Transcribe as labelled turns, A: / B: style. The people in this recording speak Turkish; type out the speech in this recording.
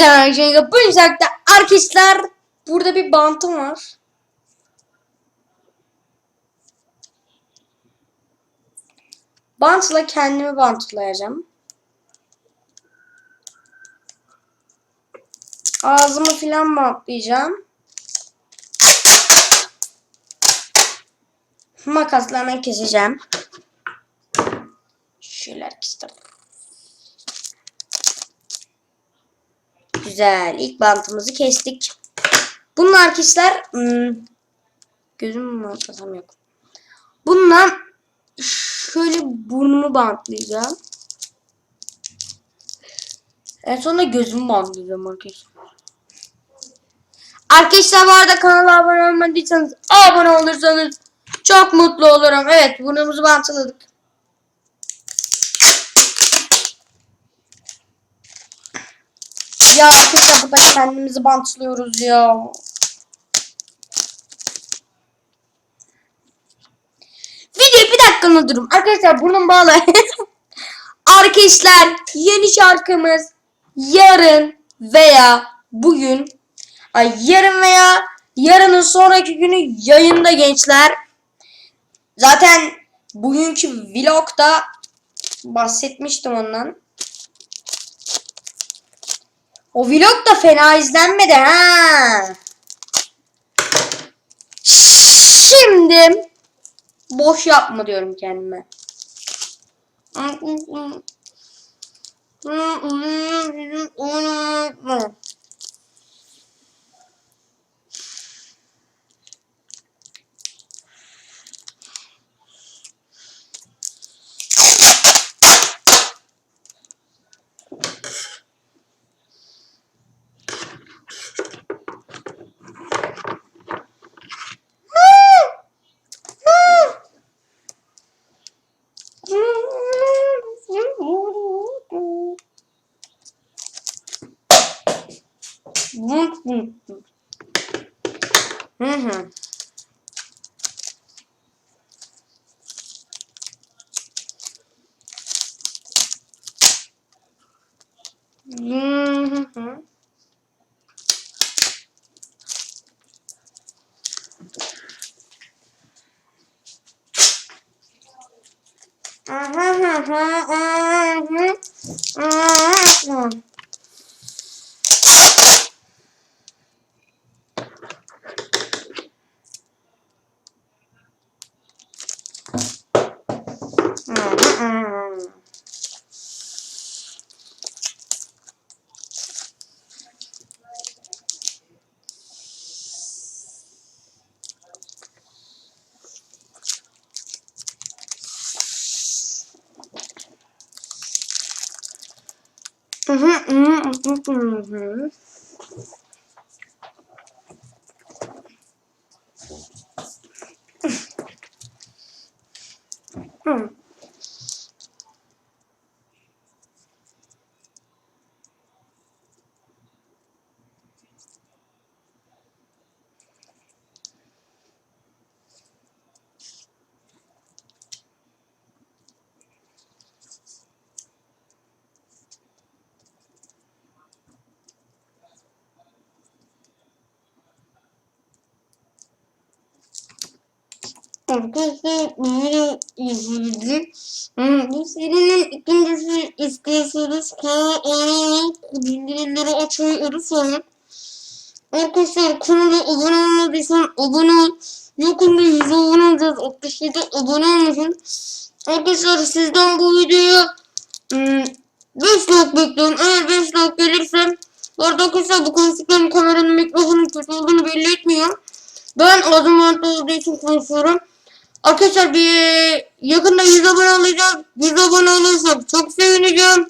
A: Merhaba. Bu yüzden arkadaşlar burada bir bantım var. Bantla kendimi bantlayacağım. Ağzımı filan bantlayacağım. Makasla hemen keseceğim. Şöyle arkadaşlar. Güzel. İlk bantımızı kestik. Bunun arkadaşlar hmm, gözüm bantlasam yok. Bununla şöyle burnumu bantlayacağım. En sonunda gözümü bantlayacağım arkadaşlar. Arkadaşlar bu arada kanala abone olmadıysanız abone olursanız çok mutlu olurum. Evet burnumuzu bantladık. Ya arkadaşlar burada kendimizi bantlıyoruz ya. Video bir dakika durum. Arkadaşlar burnum bağlı. arkadaşlar yeni şarkımız yarın veya bugün ay yarın veya yarının sonraki günü yayında gençler. Zaten bugünkü vlogda bahsetmiştim ondan. O vlog da fena izlenmedi ha. Şimdi boş yapma diyorum kendime. Hı hı. Hı hı. Hmm. Arkadaşlar bunu izledik. Bu serinin ikincisi istiyorsanız kanala abone olup bildirimleri açmayı unutmayın. Arkadaşlar kanala abone olmadıysan abone ol. Yakında 100 abone olacağız. 67 abone olmuşsun. Arkadaşlar sizden bu videoya 5 like bekliyorum. Eğer 5 like gelirse bu arada arkadaşlar bu konuştuklarım kameranın mikrofonun kötü olduğunu belli etmiyor. Ben ağzım olduğu için konuşuyorum. Arkadaşlar bir yakında 100 abone olacağız. 100 abone olursak çok sevineceğim.